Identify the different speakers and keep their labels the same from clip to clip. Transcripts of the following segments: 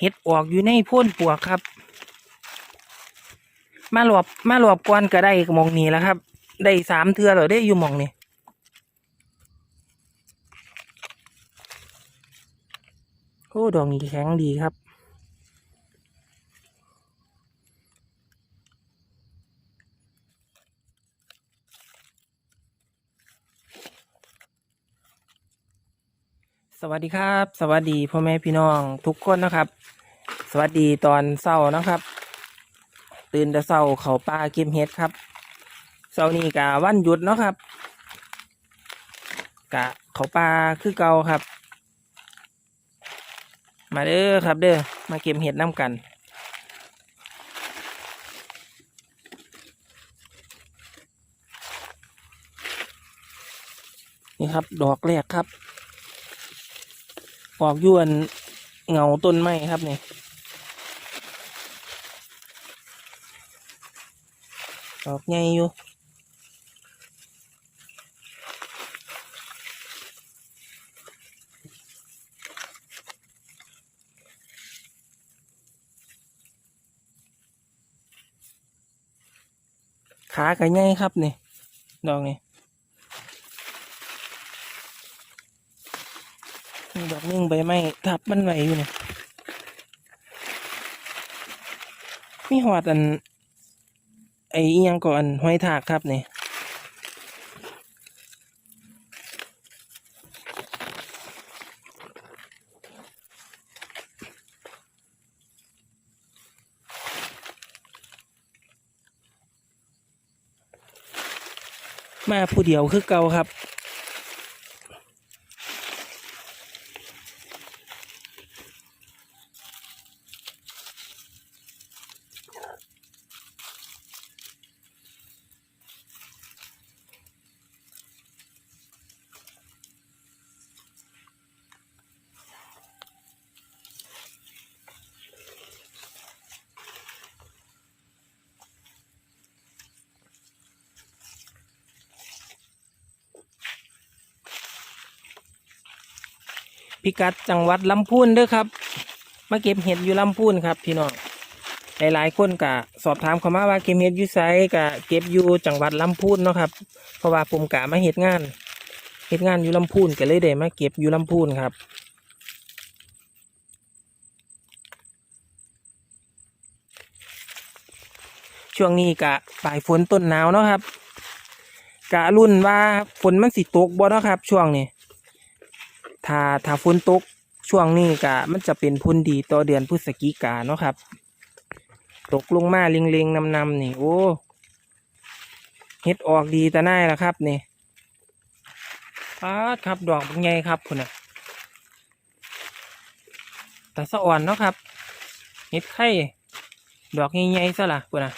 Speaker 1: เห็ดออกอยู่ในพ่นปวกครับ มาหลบมาหลบกวนก็ได้มองนี้แล้วครับ ได้สามเทือเราได้อยู่มองนี้โอ้ดอกนี้แข็งดีครับ วัสดีครับ สวัสดีพ่อแม่พี่น้องทุกคนนะครับ สวัสดีตอนเช้านะครับ ตื่นแต่เช้าเขาป่าเก็บเห็ดครับเช้านี้กะวันหยุดเนาะครับ กะเขาป่าคือเก่าครับ มาเด้อครับเด้อมาเก็บเห็ดน้ำกัน นี่ครับดอกแรกครับ ออกยวนเงาต้นไม้ครับเนี่ดอกใหญ่อยู่ขาก็ใหญ่ครับเนี่ยดอกนี่ นี่ดอกนึงใบไม้ทับมันไว้อยู่เนี่ยมีหอดอัน ไอ้อิหยังก่อนห้อยถากครับเนี่ยมาผู้เดียวคือเก่าครับ พิกัดจังหวัดลำพูนเด้อครับ มาเก็บเห็ดอยู่ลำพูนครับพี่น้องหลายๆคนกะสอบถามเขามาว่าเก็บเห็ดอยู่ไสกะเก็บอยู่จังหวัดลำพูนเนาะครับ เพราะว่าผมกะมาเห็ดงานเห็ดงานอยู่ลำพูนก็เลยได้มาเก็บอยู่ลำพูนครับช่วงนี้กะปลายฝนต้นหนาวเนาะครับ กะรุ่นว่าฝนมันสิตกบ่เนาะครับ ช่วงนี้ ถ้าถ้าฝนตกช่วงนี้ก็มันจะเป็นพุ่นดีต่อเดือนพฤศจิกาเนาะครับ ตกลงมาเล็งๆนำๆนี่โอ้เฮ็ดออกดีแต่น่ายละครับนี่ปาครับดอกเป็นไงครับคุณน่ะแต่สะอ่อนเนาะครับเฮ็ดไข่ดอกใหญ่ๆซะล่ะคุณน่ะ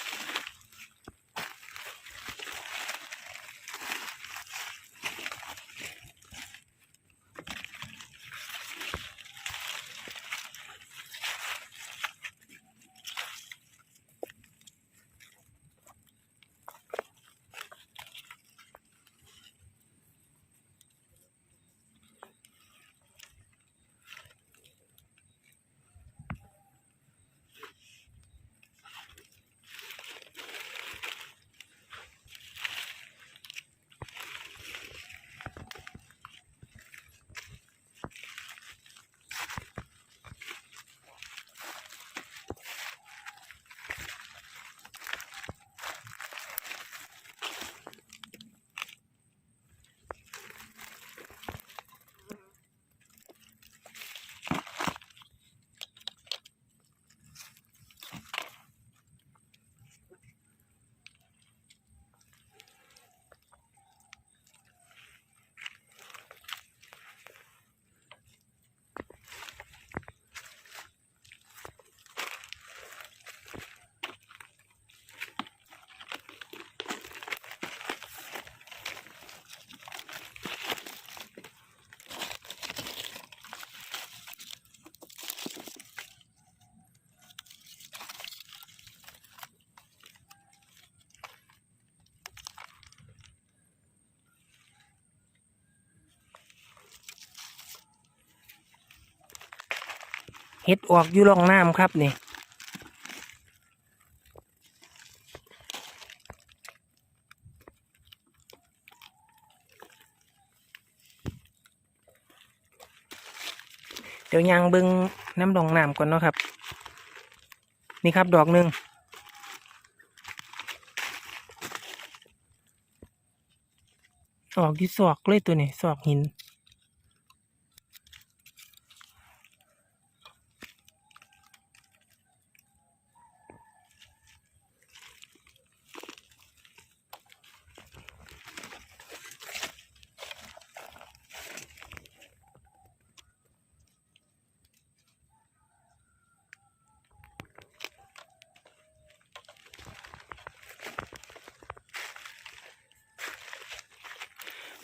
Speaker 1: เฮ็ดออกอยู่ร่องน้ำครับนี่เดี๋ยวยางบิงน้ำดองน้ำก่อนเนาะครับ นี่ครับดอกหนึ่งออกที่ศอกเลยตัวนี้ศอกหิน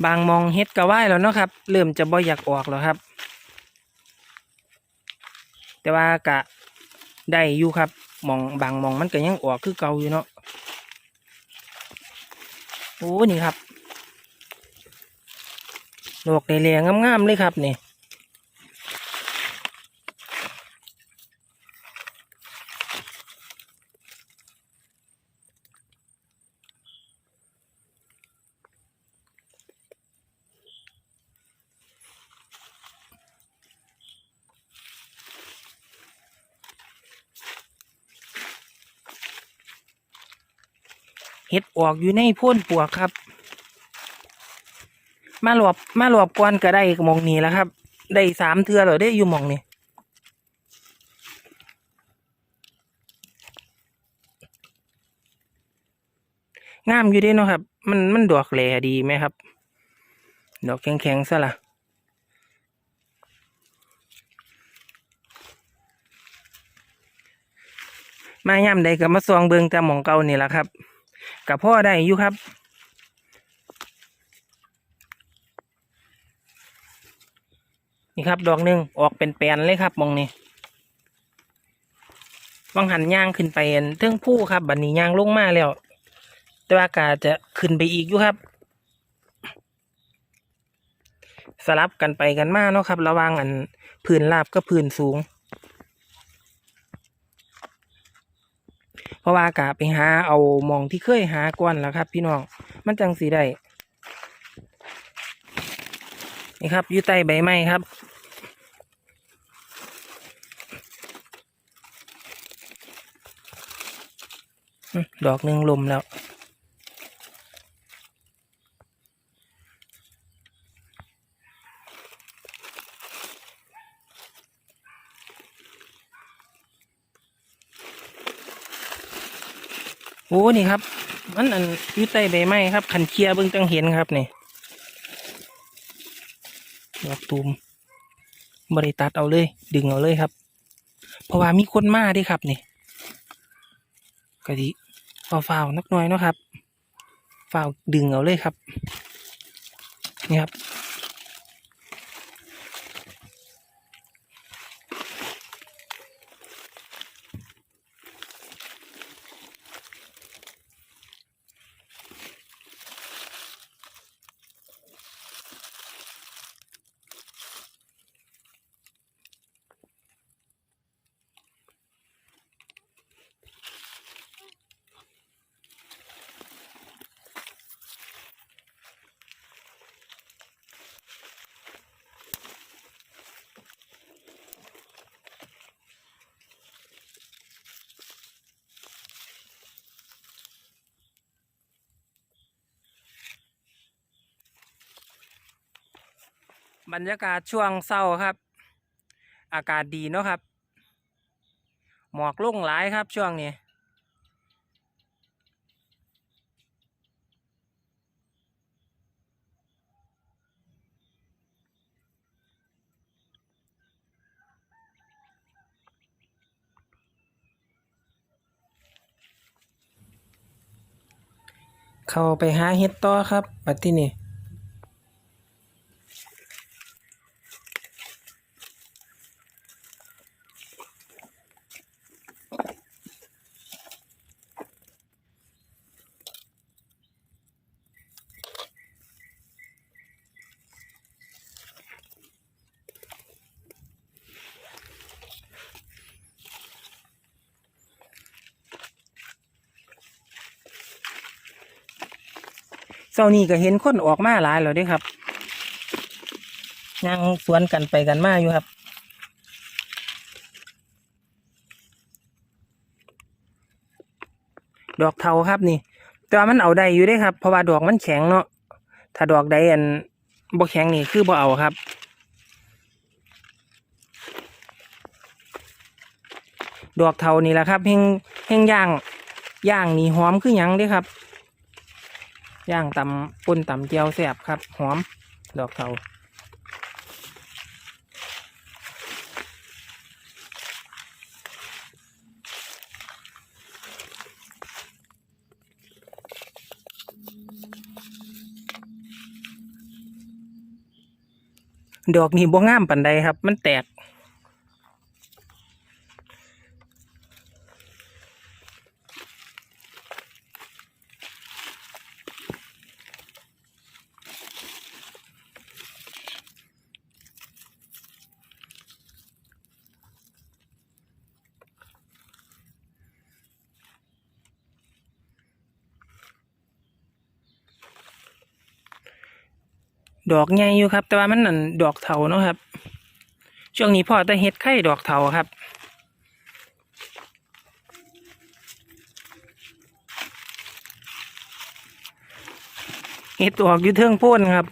Speaker 1: บางมองเฮ็ดกระว่ายแล้วเนาะครับ เริ่มจะบ่อยากออกแล้วครับ แต่ว่ากะได้อยู่ครับมองบางมองมันก็ยังออกคือเก่าอยู่เนาะโอ้นี่ครับดอกแดงๆงามๆเลยครับนี่ ห็ดออกอยู่ในโพ่นปวกครับ มาหลบมาหลบก่อนก็ได้หมองนี้แล้วครับ ได้สามเทือแล้วได้อยู่หมองนี้งามอยู่ด้เนาะครับ มันมันดอกแหลดีไหมครับ ดอกแข็งๆซะละมาย่ำใดก็มาซองเบิงแต่หมองเก่านี่แหละครับ กับพ่อได้อยู่ครับ นี่ครับ ดอกหนึ่งออกเป็นแปลนเลยครับมองนี้วังหันย่างขึ้นไปเทิงผู้ครับ บันนี้ย่างลงมาแล้ว แต่ว่ากาจะขึ้นไปอีกอยู่ครับ สลับกันไปกันมาเนาะครับ ระว่างอันพื้นราบกับพื้นสูง เพราะว่ากะไปหาเอามองที่เคยหาก่อนแล้วครับ พี่น้องมันจังสีได้นี่ครับอยู่ใต้ใบไม้ครับดอกหนึ่งลมแล้ว อ้นี่ครับ มันอันอยู่ใต้ใบไม้ครับคันเคียร์เบิ่งจังเห็นครับนี่ดอกตูมบริตัดเอาเลย ดึงเอาเลยครับ เพราะว่ามีคนมาด้วยครับนี่กะดิฝ้าวๆนักหน่อยเนาะครับฝ้าวดึงเอาเลยครับ นี่ครับ บรรยากาศช่วงเศร้าครับ อากาศดีเนาะครับ หมอกลุ่งหลายครับช่วงนี้เข้าไปหาเห็ดต่อครับปัดที่นี่ เจ้านี่ก็เห็นคนออกมาหลายแล้วเด้ครับยังสวนกันไปกันมาอยู่ครับ ดอกเทาครับนี่ แต่ว่ามันเอาได้อยู่ได้ครับ เพราะว่าดอกมันแข็งเนาะถ้าดอกใดอันบ่แข็งนี่คือบ่เอาครับ ดอกเทานี่แหละครับเฮงเฮงย่างย่างนี่หอมคือหยังเด้ครับ ย่างตำปนตำเจียวแสบครับ หอม ดอกเทาดอกนี่บ่งามปันใดครับ มันแตก ดอกใหญ่อยู่ครับ แต่ว่ามันนั่นดอกเถาเนาะครับ ช่วงนี้พ่อแต่เฮ็ดไข่ดอกเถาครับเฮ็ดออกอยู่เทิงพ้นครับ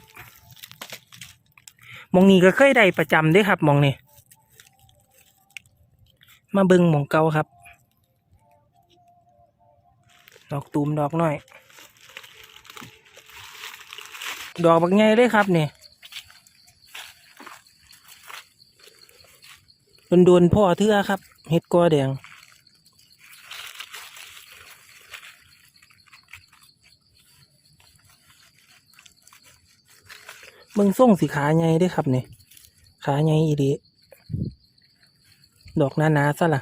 Speaker 1: มองนี้ก็เคยได้ประจำด้อครับมองนี้มาเบิ่งหมองเก่าครับ ดอกตูมดอกน้อย ดอกบักใหญ่เลยครับนี่โดนๆพ่อเทือครับเฮ็ดกอแดงเบิ่งส่งสีขาใหญ่ด้ครับนี่ขาใหญ่อีดีดอกหนาๆซะล่ะ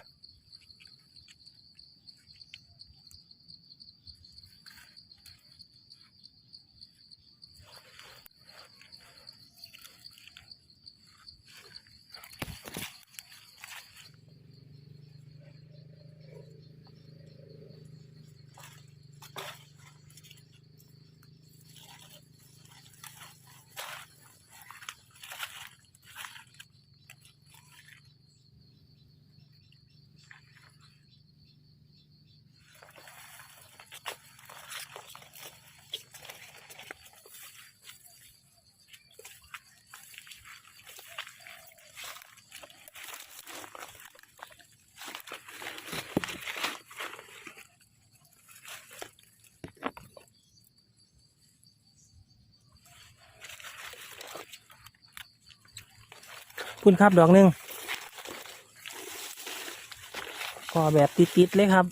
Speaker 1: พุ่นครับดอกหนึ่งก็แบบติดๆเลยครับ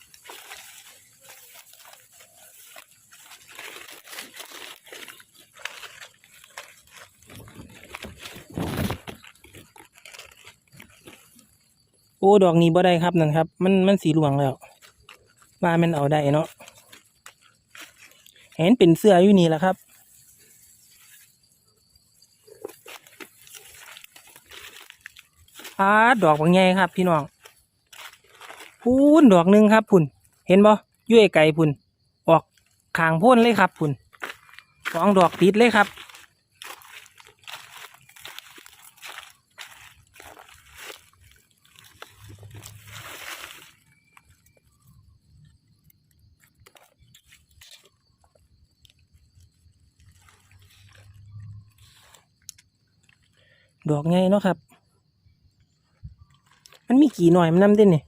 Speaker 1: โอ้ดอกนี้บ่ได้ครับนั่นครับ มันมันสีหลวงแล้วว่ามันเอาได้เนาะเห็นเป็นเสื้ออยู่นี่แหละครับ อาดอกบางใหญ่ครับ พี่น้องพูนดอกหนึ่งครับพุ่น เห็นบ่ยุ่ยไก่พุ่น ออกขางพ่นเลยครับพุ่นสองดอกติดเลยครับ ดอกใหญ่เนาะครับ กี่หน่อยมันนำเด่นนี่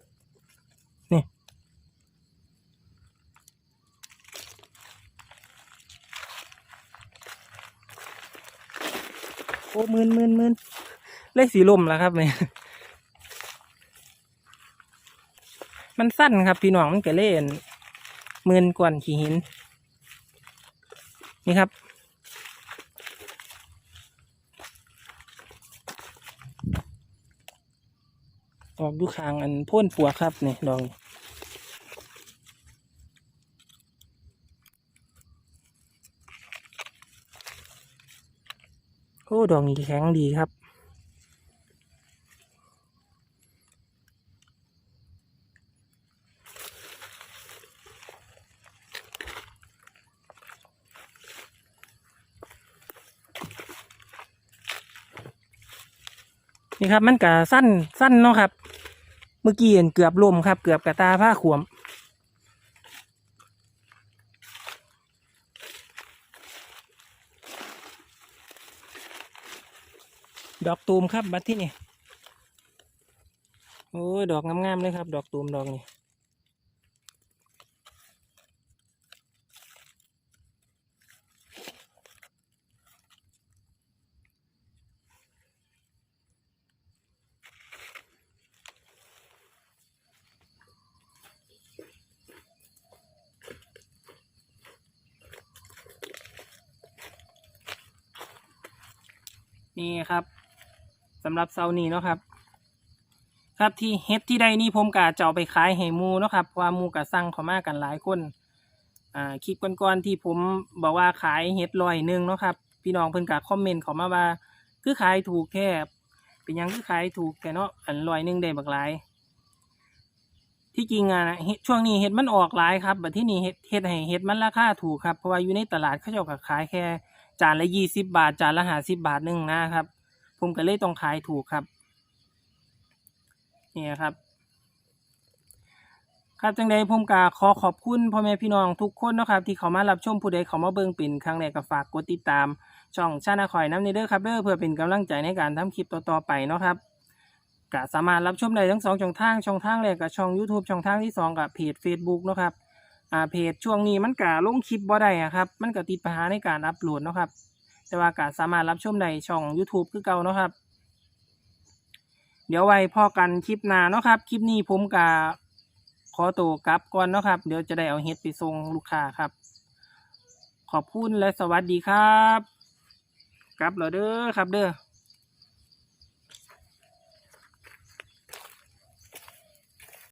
Speaker 1: นี่โอ้มืนมืนมืนเลยสีลมแล้วครับเนี่ยมันสั้นครับ พี่น้องมันก็เล่นมืนกวนขี้หิน นี่ครับ ดอกยูคางอันพ่นปัวครับนี่ดอกโอ้ดอกนี้แข็งดีครับนี่ครับมันกะสั้นสั้นเนาะครับ เมื่อกี้เห็นเกือบลมครับ เกือบกระตาผ้าขวม ดอกตูมครับบัดที่นี่โอ้ยดอกงามๆเลยครับ ดอกตูมดอกนี่ นี่ครับสำหรับเซานี้เนาะครับ ครับที่เฮ็ดที่ใดนี่ผมกะจะเอาไปขายให้มูเนาะครับเพราะว่ามูกะสั่งเขามากันหลายคนอ่าคลิปก่อนๆที่ผมบอกว่าขายเฮ็ดร้อยหนึ่งเนาะครับ พี่น้องเพิ่นกะคอมเมนต์เขามาว่า คือขายถูกแค่เป็นยังคือขายถูกแค่เนาะอันร้อยหนึ่งได้บักหลาย ที่จริงอะเฮดช่วงนี้เฮ็ดมันออกหลายครับบัดที่นี่เฮ็ดเฮ็ดให้เฮ็ดมันราคาถูกครับเพราะว่าอยู่ในตลาดเขาเจ้าก็ขายแค่ จานละยี่สิบบาท จานละห้าสิบบาทหนึ่งนะครับ ผมก็เลยต้องขายถูกครับนี่ครับ ครับจังใดผมกาขอขอบคุณพ่อแม่พี่น้องทุกคนนะครับ ที่เขามารับชมผู้ใดเขามาเบิ่งเป็นครั้งแรกก็ฝากกดติดตาม ช่องชาแนลคอยน้ำในเด้อครับเด้อเพื่อเป็นกำลังใจในการทำคลิปต่อๆไปเนาะครับก็สามารถรับชมได้ทั้งสองช่องทางช่องทางแรกกับช่อง YouTube ช่องทางที่สองกับเพจ Facebook เนาะครับ อ่าเพจช่วงนี้มันกะลงคลิปบ่ได้อะครับ มันก็ติดปัญหาในการอัปโหลดเนาะครับ แต่ว่าก็สามารถรับชมได้ช่อง YouTube คือเก่าเนาะครับ เดี๋ยวไว้พอกันคลิปหน้าเนาะครับ คลิปนี้ผมกะขอตัวกลับก่อนเนาะครับ เดี๋ยวจะได้เอาเฮ็ดไปส่งลูกค้าครับ ขอบคุณและสวัสดีครับ กลับแล้วเด้อครับเด้อ